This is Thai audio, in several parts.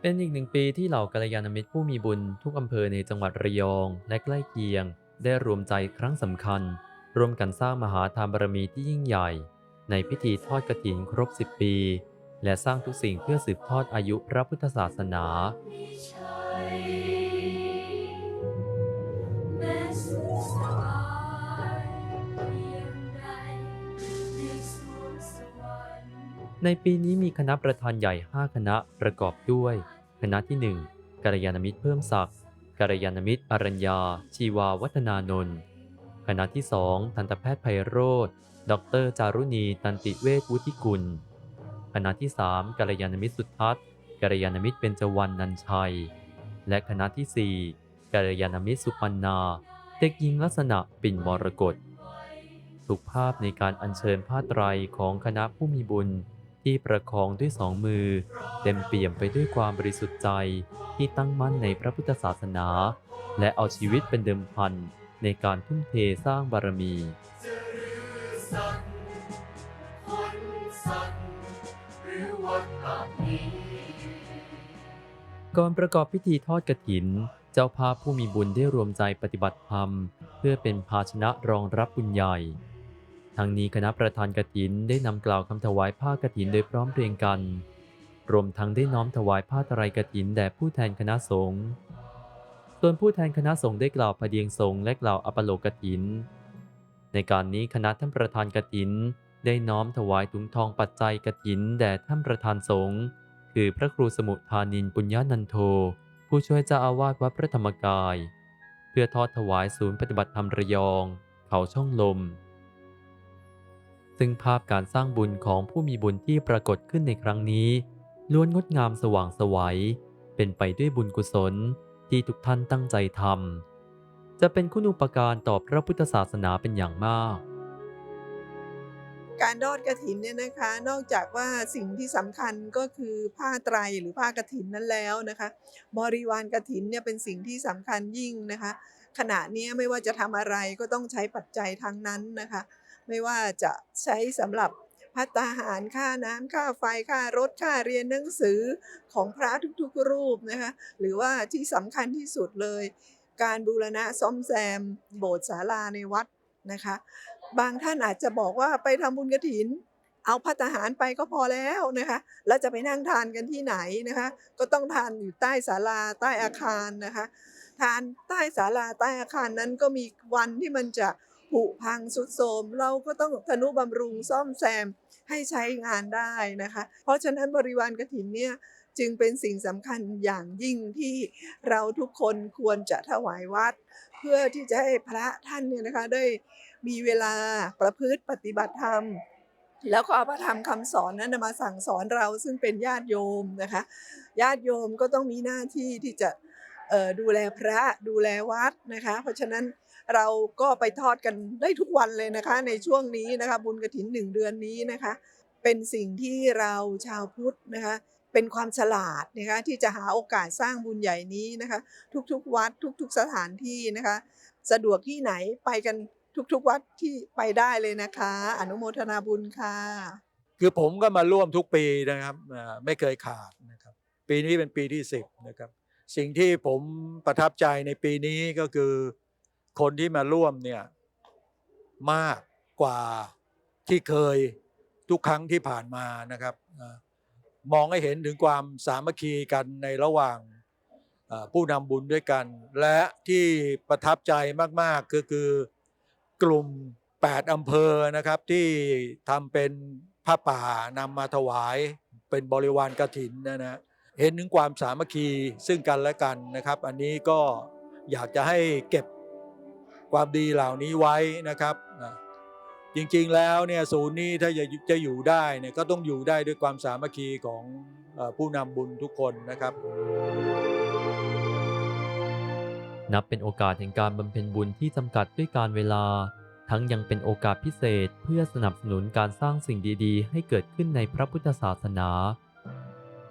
เป็นอีกหนึ่งปีที่เหล่ากัลยาณมิตรผู้มีบุญทุกอำเภอในจังหวัดระยองและใกล้เคียง ได้รวมใจครั้งสำคัญ ร่วมกันสร้างมหาทานบารมีที่ยิ่งใหญ่ ในพิธีทอดกรถินครบ 10 ปี และสร้างทุกสิ่งเพื่อสืบทอดอายุพระพุทธศาสนา ในปีนี้มีคณะประธานใหญ่ 5 คณะประกอบด้วย คณะที่ 1กัลยาณมิตรเพิ่มศักดิ์กัลยาณมิตรอรัญญา ชีวาวัฒนานนท์คณะที่ 2 ทันตแพทย์ไพโรธดร จารุณี ตันติเวชวุฒิกุล คณะที่ 3กัลยาณมิตรสุทัศน์กัลยาณมิตรเบญจวรรณนันชัย และคณะที่ 4กัลยาณมิตรสุปันนา เด็กหญิงลักษณะปิ่นมรกตทุกภาพในการอัญเชิญผ้าไตรของคณะผู้มีบุญ ที่ประคองด้วยสองมือ เต็มเปี่ยมไปด้วยความบริสุทธิ์ใจที่ตั้งมั่นในพระพุทธศาสนา และเอาชีวิตเป็นเดิมพันในการทุ่มเทสร้างบารมีก่อนประกอบพิธีทอดกฐิน เจ้าภาพผู้มีบุญได้รวมใจปฏิบัติธรรม เพื่อเป็นภาชนะรองรับบุญใหญ่ ทั้งนี้คณะประธานกฐินได้นำกล่าวคำถวายผ้ากฐินโดยพร้อมเพรียงกัน รวมทั้งได้น้อมถวายผ้าไตรกฐินแด่ผู้แทนคณะสงฆ์ส่วนผู้แทนคณะสงฆ์ได้กล่าวพเดียงสงฆ์และกล่าวอปโลกฐิน ในการนี้คณะท่านประธานกฐิน ได้น้อมถวายถุงทองปัจจัยกฐินแด่ท่านประธานสงฆ์คือพระครูสมุทานินปุญญานันโท ผู้ช่วยเจ้าอาวาสวัดพระธรรมกาย เพื่อทอดถวายศูนย์ปฏิบัติธรรมระยอง เขาช่องลม ซึ่งภาพการสร้างบุญของผู้มีบุญที่ปรากฏขึ้นในครั้งนี้ ล้วนงดงามสว่างสวัย เป็นไปด้วยบุญกุศลที่ทุกท่านตั้งใจทำจะเป็นคุณูปการต่อพระพุทธศาสนาเป็นอย่างมาก การทอดกระถินเนี่ยนะคะ นอกจากว่าสิ่งที่สำคัญก็คือผ้าไตรหรือผ้ากระถินนั้นแล้วนะคะ บริวารกระถินเนี่ยเป็นสิ่งที่สำคัญยิ่งนะคะ ขณะนี้ไม่ว่าจะทำอะไรก็ต้องใช้ปัจจัยทั้งนั้นนะคะ ไม่ว่าจะใช้สำหรับพัตตาหารค่าน้ำค่าไฟค่ารถค่าเรียนหนังสือของพระทุกๆรูปนะคะหรือว่าที่สำคัญที่สุดเลย การบูรณะซ่อมแซม โบสถ์ศาลาในวัดนะคะ บางท่านอาจจะบอกว่าไปทำบุญกระถิน เอาพัตตาหารไปก็พอแล้วนะคะแล้วจะไปนั่งทานกันที่ไหนนะคะ ก็ต้องทานอยู่ใต้ศาลาใต้อาคารนะคะ ทานใต้ศาลาใต้อาคารนั้นก็มีวันที่มันจะ ผุพังสุดโทรมเราก็ต้องทนุบำรุงซ่อมแซมให้ใช้งานได้นะคะ เพราะฉะนั้นบริวารกรถินเนี่ยจึงเป็นสิ่งสำคัญอย่างยิ่งที่เราทุกคนควรจะถวายวัด เพื่อที่จะให้พระท่านเนี่ยนะคะได้มีเวลาประพฤติปฏิบัติธรรม แล้วก็เอาพระธรรมคำสอนนั้นมาสั่งสอนเราซึ่งเป็นญาติโยมนะคะ ญาติโยมก็ต้องมีหน้าที่ที่จะ ดูแลพระดูแลวัดนะคะ เพราะฉะนั้นเราก็ไปทอดกันได้ทุกวันเลยนะคะ ในช่วงนี้นะคะบุญกระถินหนึ่งเดือนนี้นะคะ เป็นสิ่งที่เราชาวพุทธนะคะเป็นความฉลาดนะคะที่จะหาโอกาสสร้างบุญใหญ่นี้นะคะ ทุกๆวัดทุกๆสถานที่นะคะ สะดวกที่ไหนไปกันทุกๆวัดที่ไปได้เลยนะคะ อนุโมทนาบุญค่ะ คือผมก็มาร่วมทุกปีนะครับไม่เคยขาดนะครับ ปีนี้เป็นปีที่สิบนะครับ สิ่งที่ผมประทับใจในปีนี้ก็คือคนที่มาร่วมเนี่ยมากกว่าที่เคยทุกครั้งที่ผ่านมานะครับ มองให้เห็นถึงความสามัคคีกันในระหว่างผู้นำบุญด้วยกัน และที่ประทับใจมากๆก็คือกลุ่ม 8 อำเภอนะครับที่ทำเป็นผ้าป่านำมาถวายเป็นบริวารกฐินนะนะ เห็นถึงความสามัคคีซึ่งกันและกันนะครับ อันนี้ก็อยากจะให้เก็บความดีเหล่านี้ไว้นะครับ จริงๆแล้วเนี่ยศูนย์นี้ถ้าจะจะอยู่ได้เนี่ยก็ต้องอยู่ได้ด้วยความสามัคคีของผู้นำบุญทุกคนนะครับ นับเป็นโอกาสแห่งการบำเพ็ญบุญที่จำกัดด้วยการเวลา ทั้งยังเป็นโอกาสพิเศษเพื่อสนับสนุนการสร้างสิ่งดีๆ ให้เกิดขึ้นในพระพุทธศาสนา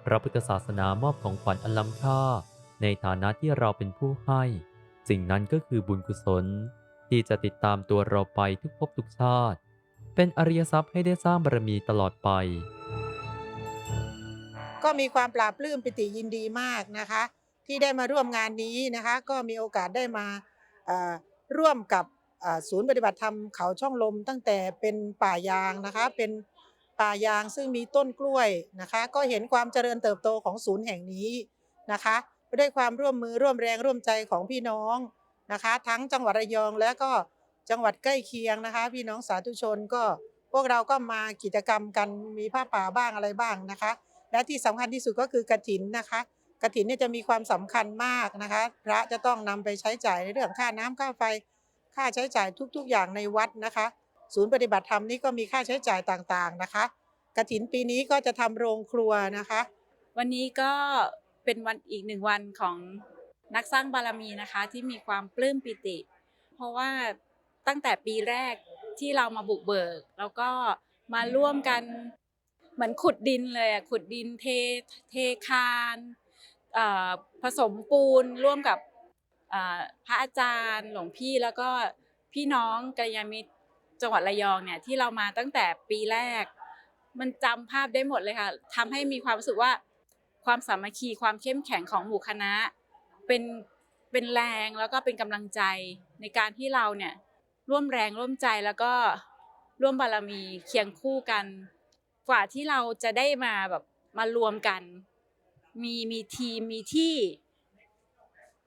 พระพุทธศาสนามอบของขวัญอันล้ำค่า ในฐานะที่เราเป็นผู้ให้ สิ่งนั้นก็คือบุญกุศล ที่จะติดตามตัวเราไปทุกภพทุกชาติ เป็นอริยทรัพย์ให้ได้สร้างบารมีตลอดไป ก็มีความปลาบปลื้มปิติยินดีมากนะคะ ที่ได้มาร่วมงานนี้นะคะ ก็มีโอกาสได้มาร่วมกับศูนย์ปฏิบัติธรรมเขาช่องลมตั้งแต่เป็นป่ายางนะคะเป็น ป่ายางซึ่งมีต้นกล้วยนะคะ ก็เห็นความเจริญเติบโตของศูนย์แห่งนี้นะคะด้วยความร่วมมือร่วมแรงร่วมใจของพี่น้องนะคะ ทั้งจังหวัดระยองและก็จังหวัดใกล้เคียงนะคะ พี่น้องสาธุชนก็พวกเราก็มากิจกรรมกันมีผ้าป่าบ้างอะไรบ้างนะคะ และที่สำคัญที่สุดก็คือกฐินนะคะกฐินเนี่ยจะมีความสำคัญมากนะคะ พระจะต้องนำไปใช้จ่ายในเรื่องค่าน้ำค่าไฟ ค่าใช้จ่ายทุก ๆ อย่างในวัดนะคะ ศูนย์ปฏิบัติธรรมนี่ก็มีค่าใช้จ่ายต่างๆนะคะกฐินปีนี้ก็จะทำโรงครัวนะคะ วันนี้ก็เป็นวันอีกหนึ่งวันของนักสร้างบารมีนะคะที่มีความปลื้มปิติ เพราะว่าตั้งแต่ปีแรกที่เรามาบุกเบิก แล้วก็มาร่วมกันเหมือนขุดดินเลยอะขุดดินเทเทคานผสมปูนร่วมกับพระอาจารย์หลวงพี่แล้วก็พี่น้องกัลยาณมิตร จังหวัดระยองเนี่ยที่เรามาตั้งแต่ปีแรก มันจำภาพได้หมดเลยค่ะทำให้มีความรู้สึกว่าความสามัคคีความเข้มแข็งของหมู่คณะ เป็นเป็นแรงแล้วก็เป็นกำลังใจในการที่เราเนี่ยร่วมแรงร่วมใจแล้วก็ร่วมบารมีเคียงคู่กัน กว่าที่เราจะได้มาแบบมารวมกัน มีมีทีมมีที่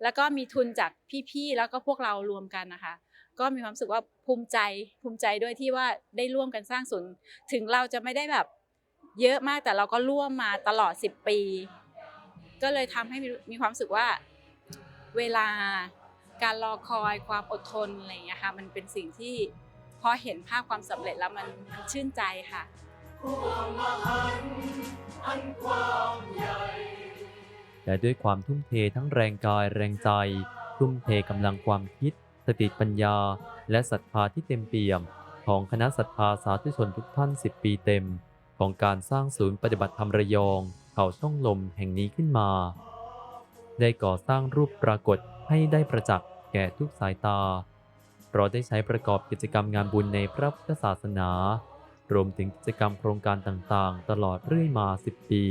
แล้วก็มีทุนจากพี่ๆแล้วก็พวกเรารวมกันนะคะ ก็มีความรู้สึกว่าภูมิใจภูมิใจด้วยที่ว่าได้ร่วมกันสร้างศูนย์ถึงเราจะไม่ได้แบบเยอะมากแต่เราก็ร่วมมาตลอด 10 ปี ก็เลยทำให้มีมีความรู้สึกว่าเวลาการรอคอยความอดทนอะไรอย่างเงี้ยค่ะมันเป็นสิ่งที่พอเห็นภาพความสำเร็จแล้วมันมันชื่นใจค่ะและด้วยความทุ่มเททั้งแรงกายแรงใจ ทุ่มเทกำลังความคิด สติปัญญา และศรัทธาที่เต็มเปี่ยม ของคณะศรัทธาสาธุชนทุกท่าน 10 ปีเต็ม ของการสร้างศูนย์ปฏิบัติธรรมระยอง เขาช่องลมแห่งนี้ขึ้นมา ได้ก่อสร้างรูปปรากฏให้ได้ประจักษ์แก่ทุกสายตาเพราะได้ใช้ประกอบกิจกรรมงานบุญในพระพุทธศาสนา รวมถึงกิจกรรมโครงการต่างๆ ตลอดเรื่อยมา 10 ปี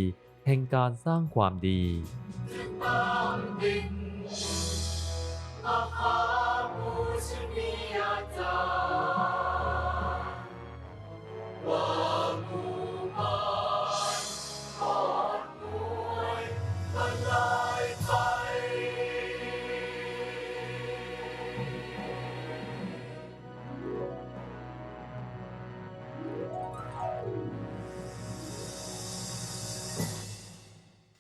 แห่งการสร้างความดี